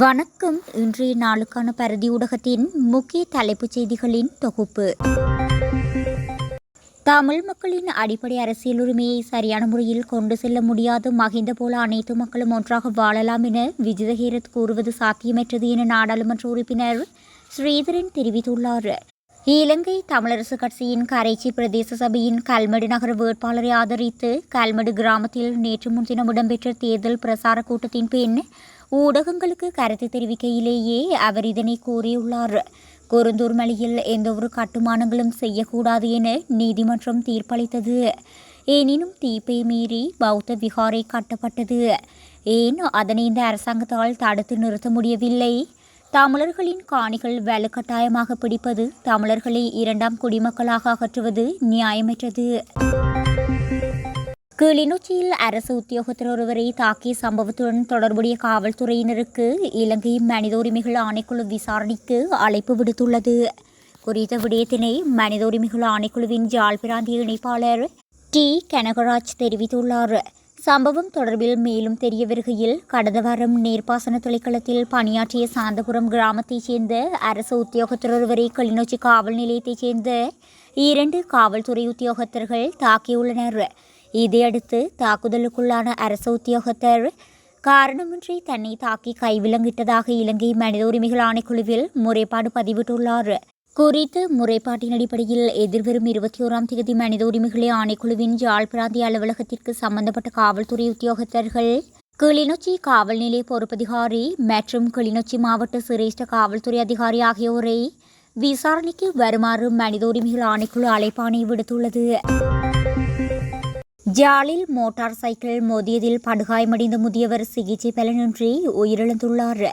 வணக்கம். இன்றைய நாளுக்கான பரதி ஊடகத்தின் முக்கிய தலைப்புச் செய்திகளின் தொகுப்பு. தமிழ் மக்களின் அடிப்படை அரசியல் உரிமையை சரியான முறையில் கொண்டு செல்ல முடியாது. மகிந்த போல அனைத்து மக்களும் ஒன்றாக வாழலாம் என விஜயஹீரத் கூறுவது சாத்தியமற்றது என நாடாளுமன்ற உறுப்பினர் ஸ்ரீதரன் தெரிவித்துள்ளார். இலங்கை தமிழரசு கட்சியின் கரைச்சி பிரதேச சபையின் கல்மடு நகர வேட்பாளரை ஆதரித்து கல்மடு கிராமத்தில் நேற்று முன்தினம் இடம்பெற்ற தேர்தல் பிரசார கூட்டத்தின் பின் ஊடகங்களுக்கு கருத்து தெரிவிக்கையிலேயே அவர் இதனை கூறியுள்ளார். குருந்தூர் மலையில் எந்தவொரு கட்டுமானங்களும் செய்யக்கூடாது என நீதிமன்றம் தீர்ப்பளித்தது. எனினும் தீப்பை மீறி பௌத்த விகாரை கட்டப்பட்டது. ஏன் அதனை இந்த அரசாங்கத்தால் தடுத்து நிறுத்த முடியவில்லை? தமிழர்களின் காணிகள் வலுக்கட்டாயமாக பிடிப்பது தமிழர்களை இரண்டாம் குடிமக்களாக அகற்றுவது நியாயமற்றது. கிளிநொச்சியில் அரசு உத்தியோகத்தர் ஒருவரை தாக்கிய சம்பவத்துடன் தொடர்புடைய காவல்துறையினருக்கு இலங்கை மனித உரிமைகள் ஆணைக்குழு விசாரணைக்கு அழைப்பு விடுத்துள்ளது. குறித்த விடயத்தினை மனித உரிமைகள் ஆணைக்குழுவின் ஜாழ் பிராந்திய இணைப்பாளர் டி. கனகராஜ் தெரிவித்துள்ளார். சம்பவம் தொடர்பில் மேலும் தெரிய வருகையில் கடந்த வாரம் நீர்ப்பாசன தொலைக்களத்தில் பணியாற்றிய சாந்தபுரம் கிராமத்தைச் சேர்ந்த அரசு உத்தியோகத்தர் ஒருவரை கிளிநொச்சி காவல் நிலையத்தைச் சேர்ந்த இரண்டு காவல்துறை உத்தியோகத்தர்கள் தாக்கியுள்ளனர். இதையடுத்து தாக்குதலுக்குள்ளான அரசு உத்தியோகத்தர் காரணமின்றி தன்னை தாக்கி கைவிலங்கிட்டதாக இலங்கை மனித உரிமைகள் ஆணைக்குழுவில் முறைப்பாடு பதிவிட்டுள்ளார் குறித்து முறைப்பாட்டின் அடிப்படையில் எதிர்வரும் இருபத்தி ஓராம் தேதி மனித உரிமைகளை ஆணைக்குழுவின் ஜாழ் பிராந்திய அலுவலகத்திற்கு சம்பந்தப்பட்ட காவல்துறை உத்தியோகத்தர்கள் கிளிநொச்சி காவல் நிலைய பொறுப்பதிகாரி மற்றும் கிளிநொச்சி மாவட்ட சிரேஷ்ட காவல்துறை அதிகாரி ஆகியோரை விசாரணைக்கு வருமாறு மனித உரிமைகள் ஆணைக்குழு அழைப்பாணை விடுத்துள்ளது ஜாலில் மோட்டார் சைக்கிள் மோதியதில் படுகாயமடைந்த முதியவர் சிகிச்சை பலனின்றி உயிரிழந்துள்ளார்.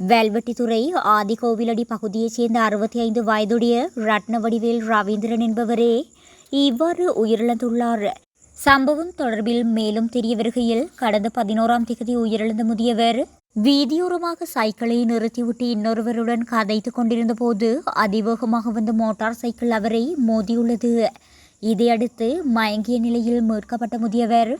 வெல்வெட்டித்துறை ஆதிகோவிலடி பகுதியைச் சேர்ந்த அறுபத்தி ஐந்து வயதுடைய ரத்னவடிவேல் ரவீந்திரன் என்பவரே இவ்வாறு உயிரிழந்துள்ளார். சம்பவம் தொடர்பில் மேலும் தெரிய வருகையில் கடந்த பதினோராம் தேதி உயிரிழந்த முதியவர் வீதியோரமாக சைக்கிளை நிறுத்திவிட்டு இன்னொருவருடன் கதைத்து கொண்டிருந்த போது அதிவேகமாக வந்த மோட்டார் சைக்கிள் அவரை மோதியுள்ளது. இதையடுத்து மயங்கிய நிலையில் மீட்கப்பட்ட முதியவர்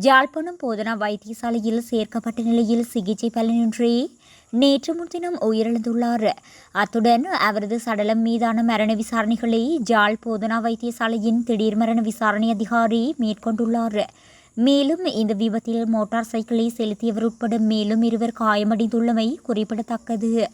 ஜாழ்ப்பாணம் போதனா வைத்தியசாலையில் சேர்க்கப்பட்ட நிலையில் சிகிச்சை பலனின்றி நேற்று முன்தினம் உயிரிழந்துள்ளார். அத்துடன் அவரது சடலம் மீதான மரண விசாரணைகளை ஜாழ் போதனா வைத்தியசாலையின் திடீர் மரண விசாரணை அதிகாரி மேற்கொண்டுள்ளார். மேலும் இந்த விபத்தில் மோட்டார் சைக்கிளை செலுத்தியவர் உட்பட மேலும் இருவர் காயமடைந்துள்ளமை குறிப்பிடத்தக்கது.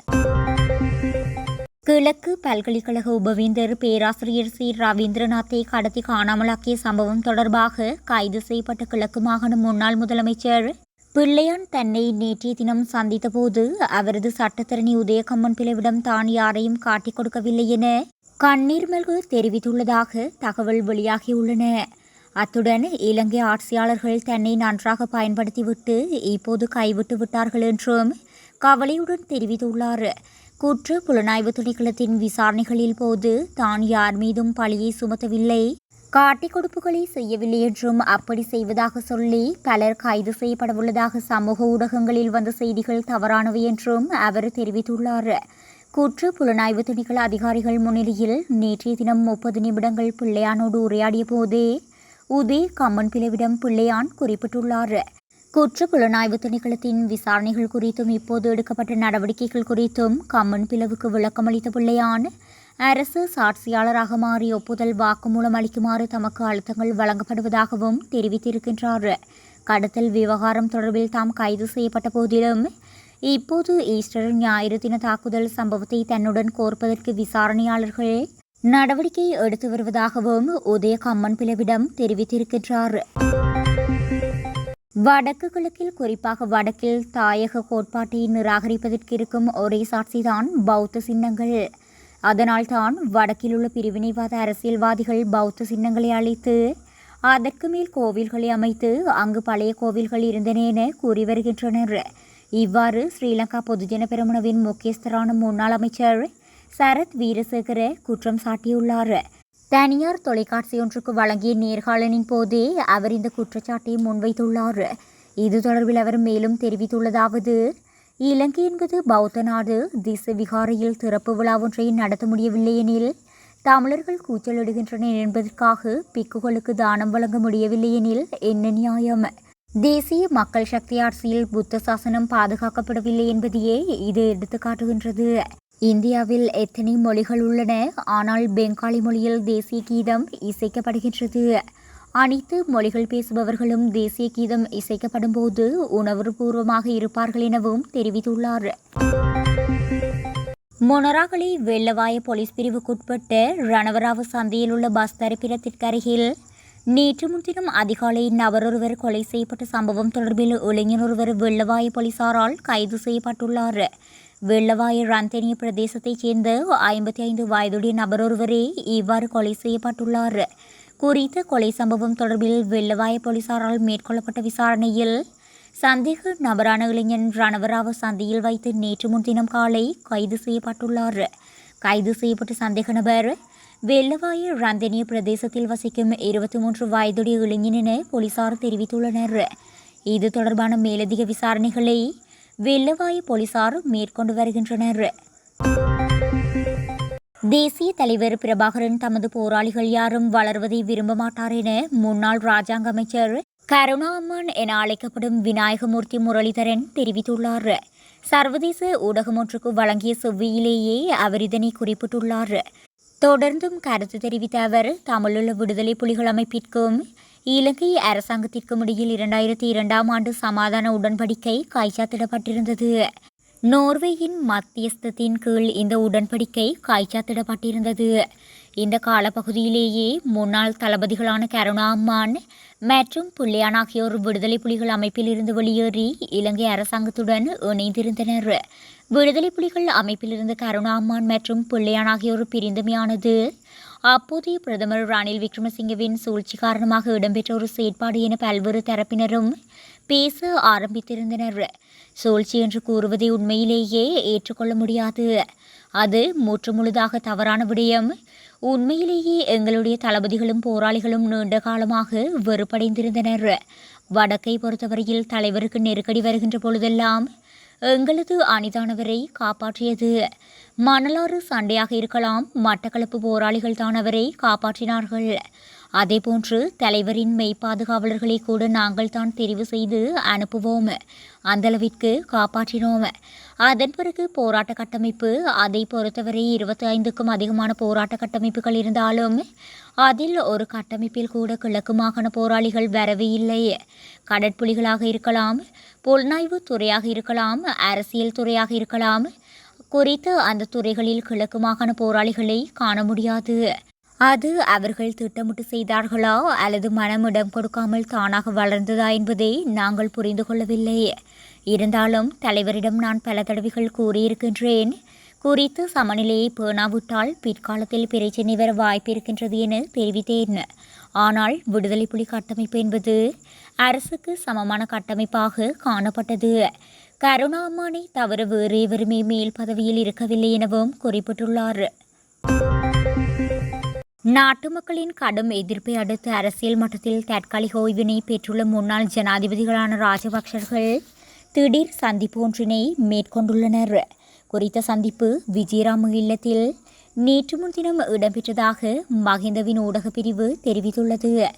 கிழக்கு பல்கலைக்கழக உபவேந்தர் பேராசிரியர் சி. ரவீந்திரநாத்தை கடத்தி காணாமலாக்கிய சம்பவம் தொடர்பாக கைது செய்யப்பட்ட கிழக்கு மாகாண முன்னாள் முதலமைச்சர் பிள்ளையான் தன்னை நேற்றைய தினம் சந்தித்தபோது அவரது சட்டத்தரணி உதயகம்மன் பிளவிடம் தான் யாரையும் காட்டிக் கொடுக்கவில்லை என கண்ணீர் மல்கு தெரிவித்துள்ளதாக தகவல் வெளியாகியுள்ளன. அத்துடன் இலங்கை ஆட்சியாளர்கள் தன்னை நன்றாக பயன்படுத்திவிட்டு இப்போது கைவிட்டு விட்டார்கள் என்றும் கவலையுடன் தெரிவித்துள்ளார். குற்ற புலனாய்வு திணைக்களத்தின் விசாரணைகளில் போது தான் யார் மீதும் பழியை சுமத்தவில்லை. காட்டிக் கொடுப்புகளை செய்யவில்லை என்றும் அப்படி செய்வதாக சொல்லி பலர் கைது செய்யப்படவுள்ளதாக சமூக ஊடகங்களில் வந்த செய்திகள் தவறானவை என்றும் அவர் தெரிவித்துள்ளார். குற்ற புலனாய்வு திணைக்கள அதிகாரிகள் முன்னிலையில் நேற்றைய தினம் முப்பது நிமிடங்கள் பிள்ளையானோடு உரையாடிய போதே உதய கம்மன் பிளவிடம் பிள்ளையான் குறிப்பிட்டுள்ளார். குற்ற புலனாய்வு திணைக்களத்தின் விசாரணைகள் குறித்தும் இப்போது எடுக்கப்பட்ட நடவடிக்கைகள் குறித்தும் கம்மன் பிளவுக்கு விளக்கமளித்த பிள்ளையான அரசு சாட்சியாளராக மாறி ஒப்புதல் வாக்குமூலம் அளிக்குமாறு தமக்கு அழுத்தங்கள் வழங்கப்படுவதாகவும் தெரிவித்திருக்கின்றார். கடத்தல் விவகாரம் தொடர்பில் தாம் கைது செய்யப்பட்ட போதிலும் இப்போது ஈஸ்டர் ஞாயிறு தின தாக்குதல் சம்பவத்தை தன்னுடன் கோர்ப்பதற்கு விசாரணையாளர்கள் நடவடிக்கை எடுத்து வருவதாகவும் உதய கம்மன் பிளவிடம் தெரிவித்திருக்கின்றார். வடக்கு கிழக்கில் குறிப்பாக வடக்கில் தாயக கோட்பாட்டை நிராகரிப்பதற்கு இருக்கும் ஒரே சாட்சிதான் பௌத்த சின்னங்கள். அதனால்தான் வடக்கில் உள்ள பிரிவினைவாத அரசியல்வாதிகள் பௌத்த சின்னங்களை அழித்து அதற்கு மேல் கோவில்களை அமைத்து அங்கு பழைய கோவில்கள் இருந்தன என கூறி வருகின்றனர். இவ்வாறு ஸ்ரீலங்கா பொதுஜன பெருமனவின் முக்கியஸ்தரான முன்னாள் அமைச்சர் சரத் வீரசேகர குற்றம் சாட்டியுள்ளார். தனியார் தொலைக்காட்சி ஒன்றுக்கு வழங்கிய நேர்காணலின் போதே அவர் இந்த குற்றச்சாட்டை முன்வைத்துள்ளார். இது தொடர்பில் அவர் மேலும் தெரிவித்துள்ளதாவது இலங்கை என்பது பௌத்த நாடு திச விகாரையில் திறப்பு விழா ஒன்றை நடத்த முடியவில்லை எனில் தமிழர்கள் கூச்சலிடுகின்றனர் என்பதற்காக பிக்குகளுக்கு தானம் வழங்க முடியவில்லை எனில் என்ன நியாயம்? தேசிய மக்கள் சக்தி ஆட்சியில் புத்த சாசனம் பாதுகாக்கப்படவில்லை என்பதையே இது எடுத்துக்காட்டுகின்றது. இந்தியாவில் எத்தனை மொழிகள் உள்ளன? ஆனால் பெங்காலி மொழியில் தேசிய கீதம் இசைக்கப்படுகின்றது. அனைத்து மொழிகள் பேசுபவர்களும் தேசிய கீதம் இசைக்கப்படும் போது உணர்வுபூர்வமாக இருப்பார்கள் எனவும் தெரிவித்துள்ளார். மொனராகலி வெள்ளவாய போலீஸ் பிரிவுக்குட்பட்ட ரணவராவு சந்தையில் உள்ள பஸ் தரிப்பிடத்திற்கு அருகில் நேற்று முன்தினம் அதிகாலை நபரொருவர் கொலை செய்யப்பட்ட சம்பவம் தொடர்பில் இளைஞர் ஒருவர் வெள்ளவாய போலீசாரால் கைது செய்யப்பட்டுள்ளார். வெள்ளவாய ரந்தனிய பிரதேசத்தைச் சேர்ந்த ஐம்பத்தி ஐந்து வயதுடைய நபரொருவரே இவ்வாறு கொலை செய்யப்பட்டுள்ளார். குறித்த கொலை சம்பவம் தொடர்பில் வெள்ளவாய போலீசாரால் மேற்கொள்ளப்பட்ட விசாரணையில் சந்தேக நபரான இளைஞன் ரணவராவ சந்தையில் வைத்து நேற்று முன்தினம் காலை கைது செய்யப்பட்டுள்ளார். கைது செய்யப்பட்ட சந்தேக நபர் வெள்ளவாய ரந்தனிய பிரதேசத்தில் வசிக்கும் இருபத்தி மூன்று வயதுடைய இளைஞன் என போலீசார் தெரிவித்துள்ளனர். இது தொடர்பான மேலதிக விசாரணைகளை வெள்ளவாய போலீசார் மேற்கொண்டு வருகின்றனர். தேசிய தலைவர் பிரபாகரன் தமது போராளிகள் யாரும் வளர்வதை விரும்ப மாட்டார் என முன்னாள் ராஜாங்க அமைச்சர் கருணாமன் என அழைக்கப்படும் விநாயகமூர்த்தி முரளிதரன் தெரிவித்துள்ளார். சர்வதேச ஊடகம் ஒன்றுக்கு வழங்கிய செவ்வியிலேயே அவர் இதனை குறிப்பிட்டுள்ளார். தொடர்ந்தும் கருத்து தெரிவித்த அவர் தமிழுள்ள விடுதலை புலிகள் அமைப்பிற்கும் இலங்கை அரசாங்கத்திற்கும் இடையில் இரண்டாயிரத்தி இரண்டாம் ஆண்டு சமாதான உடன்படிக்கை காய்ச்சாத்திடப்பட்டிருந்தது. நோர்வேயின் மத்தியஸ்தத்தின் கீழ் இந்த உடன்படிக்கை காய்ச்சாத்திடப்பட்டிருந்தது. இந்த காலப்பகுதியிலேயே முன்னாள் தளபதிகளான கருணா அம்மான் மற்றும் புல்லியான் ஆகியோர் விடுதலை புலிகள் அமைப்பில் இருந்து வெளியேறி இலங்கை அரசாங்கத்துடன் இணைந்திருந்தனர். விடுதலை புலிகள் அமைப்பிலிருந்து கருணா அம்மான் மற்றும் புல்லியான் ஆகியோர் பிரிந்தமையானது அப்போதைய பிரதமர் ரணில் விக்ரமசிங்கவின் சூழ்ச்சி காரணமாக இடம்பெற்ற ஒரு செயற்பாடு என பல்வேறு தரப்பினரும் பேச ஆரம்பித்திருந்தனர். சூழ்ச்சி என்று கூறுவதை உண்மையிலேயே ஏற்றுக்கொள்ள முடியாது. அது முற்றுமுழுதாக தவறான விடயம். உண்மையிலேயே எங்களுடைய தளபதிகளும் போராளிகளும் நீண்ட காலமாக வெறுப்படைந்திருந்தனர். வடக்கை பொறுத்தவரையில் தலைவருக்கு நெருக்கடி வருகின்ற பொழுதெல்லாம் எங்களது அணிதானவரை காப்பாற்றியது. மணலாறு சண்டையாக இருக்கலாம் மட்டக்களப்பு போராளிகள் தான் அவரை காப்பாற்றினார்கள். அதேபோன்று தலைவரின் மெய் பாதுகாவலர்களை கூட நாங்கள் தான் தெரிவு செய்து அனுப்புவோம். அந்தளவிற்கு காப்பாற்றினோம். அதன் பிறகு போராட்ட கட்டமைப்பு அதை பொறுத்தவரை இருபத்தி ஐந்துக்கும் அதிகமான போராட்ட கட்டமைப்புகள் இருந்தாலும் அதில் ஒரு கட்டமைப்பில் கூட கிழக்கு மாகாண போராளிகள் வரவே இல்லை. கடற்புலிகளாக இருக்கலாம் புலனாய்வு துறையாக இருக்கலாம் அரசியல் துறையாக இருக்கலாம் குறித்து அந்த துறைகளில் கிழக்கு மாகாண போராளிகளை காண முடியாது. அது அவர்கள் திட்டமிட்டு செய்தார்களா அல்லது மனம் இடம் கொடுக்காமல் தானாக வளர்ந்ததா என்பதை நாங்கள் புரிந்து கொள்ளவில்லை. இருந்தாலும் தலைவரிடம் நான் பல தடவைகள் கூறியிருக்கின்றேன். குறித்து சமநிலையை பேணாவிட்டால் பிற்காலத்தில் பிரச்சினை வர வாய்ப்பிருக்கின்றது என தெரிவித்தேன். ஆனால் விடுதலை புலி கட்டமைப்பு என்பது அரசுக்கு சமமான கட்டமைப்பாக காணப்பட்டது. கருணாமானை தவிர வேறு எவருமே மேல் பதவியில் இருக்கவில்லை எனவும் குறிப்பிட்டுள்ளார். நாட்டு மக்களின் கடும் எதிர்ப்பை அடுத்து அரசியல் மட்டத்தில் தற்காலிக ஓய்வினை பெற்றுள்ள முன்னாள் ஜனாதிபதிகளான ராஜபக்சர்கள் திடீர் சந்திப்பு ஒன்றினை மேற்கொண்டுள்ளனர். குறித்த சந்திப்பு விஜயராம இல்லத்தில் நேற்று முன்தினம் இடம்பெற்றதாக மஹிந்தவின் ஊடகப் பிரிவு தெரிவித்துள்ளது.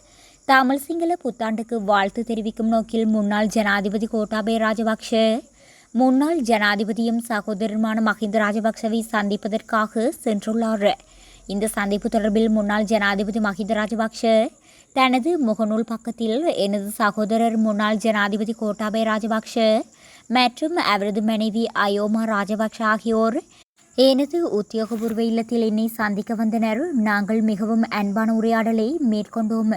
தமிழ் சிங்கள புத்தாண்டுக்கு வாழ்த்து தெரிவிக்கும் நோக்கில் முன்னாள் ஜனாதிபதி கோட்டாபய ராஜபக்ஷ முன்னாள் ஜனாதிபதியும் சகோதரருமான மஹிந்த ராஜபக்சவை சந்திப்பதற்காக சென்றுள்ளார். இந்த சந்திப்பு தொடர்பில் முன்னாள் ஜனாதிபதி மஹிந்த ராஜபக்ஷ தனது முகநூல் பக்கத்தில் எனது சகோதரர் முன்னாள் ஜனாதிபதி கோட்டாபய ராஜபக்ஷ மற்றும் அவரது மனைவி அயோமா ராஜபக்ஷ ஆகியோர் எனது உத்தியோகபூர்வ இல்லத்தில் என்னை சந்திக்க வந்தனர். நாங்கள் மிகவும் அன்பான உரையாடலை மேற்கொண்டோம்.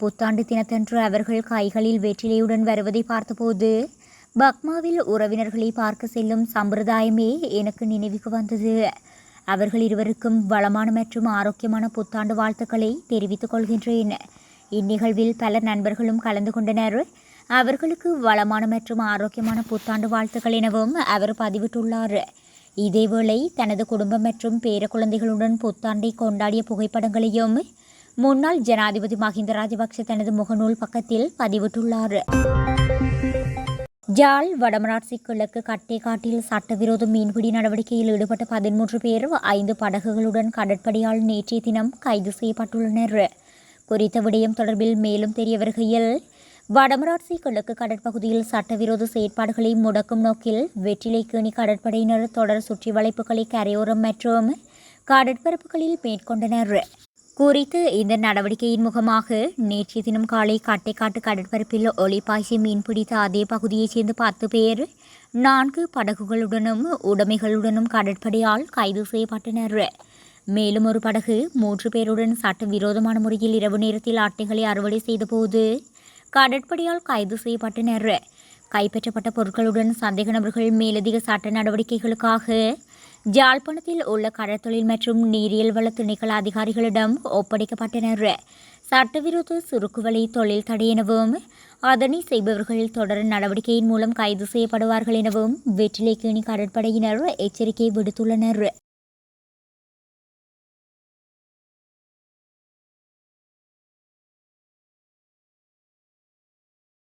புத்தாண்டு தினத்தன்று அவர்கள் கைகளில் வெற்றிலையுடன் வருவதை பார்த்தபோது பக்மாவில் உறவினர்களை பார்க்க செல்லும் சம்பிரதாயமே எனக்கு நினைவுக்கு வந்தது. அவர்கள் இருவருக்கும் வளமான மற்றும் ஆரோக்கியமான புத்தாண்டு வாழ்த்துக்களை தெரிவித்துக் கொள்கின்றேன். இந்நிகழ்வில் பல நண்பர்களும் கலந்து கொண்டனர். அவர்களுக்கு வளமான மற்றும் ஆரோக்கியமான புத்தாண்டு வாழ்த்துக்கள் எனவும் அவர் பதிவிட்டுள்ளார். இதேவேளை தனது குடும்பம் மற்றும் பேர குழந்தைகளுடன் புத்தாண்டை கொண்டாடிய புகைப்படங்களையும் முன்னாள் ஜனாதிபதி மஹிந்த ராஜபக்ஷ தனது முகநூல் பக்கத்தில் பதிவிட்டுள்ளார். ஜால் வடமராட்சி கிழக்கு கட்டைக்காட்டில் சட்டவிரோத மீன்பிடி நடவடிக்கையில் ஈடுபட்ட பதிமூன்று பேர் ஐந்து படகுகளுடன் கடற்படையால் நேற்றைய தினம் கைது செய்யப்பட்டுள்ளனர். குறித்த விடயம் தொடர்பில் மேலும் தெரிய வருகையில் வடமராட்சி கிழக்கு கடற்பகுதியில் சட்டவிரோத செயற்பாடுகளை முடக்கும் நோக்கில் வெற்றிலைக்கேணி கடற்படையினர் தொடர் சுற்றி வளைப்புகளை கரையோரம் மற்றும் கடற்பரப்புகளில் மேற்கொண்டனர். குறித்து இந்த நடவடிக்கையின் முகமாக நேற்றைய தினம் காலை கட்டைக்காட்டு கடற்பரப்பில் ஒளிபாய்ச்சி மீன்பிடித்த அதே பகுதியைச் சேர்ந்த பத்து பேர் நான்கு படகுகளுடனும் உடைமைகளுடனும் கடற்படையால் கைது செய்யப்பட்டனர். மேலும் ஒரு படகு மூன்று பேருடன் சட்டவிரோதமான முறையில் இரவு நேரத்தில் அட்டைகளை அறுவடை செய்தபோது கடற்படையால் கைது செய்யப்பட்டனர். கைப்பற்றப்பட்ட பொருட்களுடன் சந்தேக நபர்கள் மேலதிக சட்ட நடவடிக்கைகளுக்காக ஜாழ்ப்பாணத்தில் உள்ள கடற்தொழில் மற்றும் நீரியல் வள திணைக்கள அதிகாரிகளிடம் ஒப்படைக்கப்பட்டனர். சட்டவிரோத சுருக்குவலை தொழில் தடை எனவும் அதனை செய்பவர்கள் தொடர் நடவடிக்கையின் மூலம் கைது செய்யப்படுவார்கள் எனவும் வெற்றிலைக்கேணி கடற்படையினர் எச்சரிக்கை விடுத்துள்ளனர்.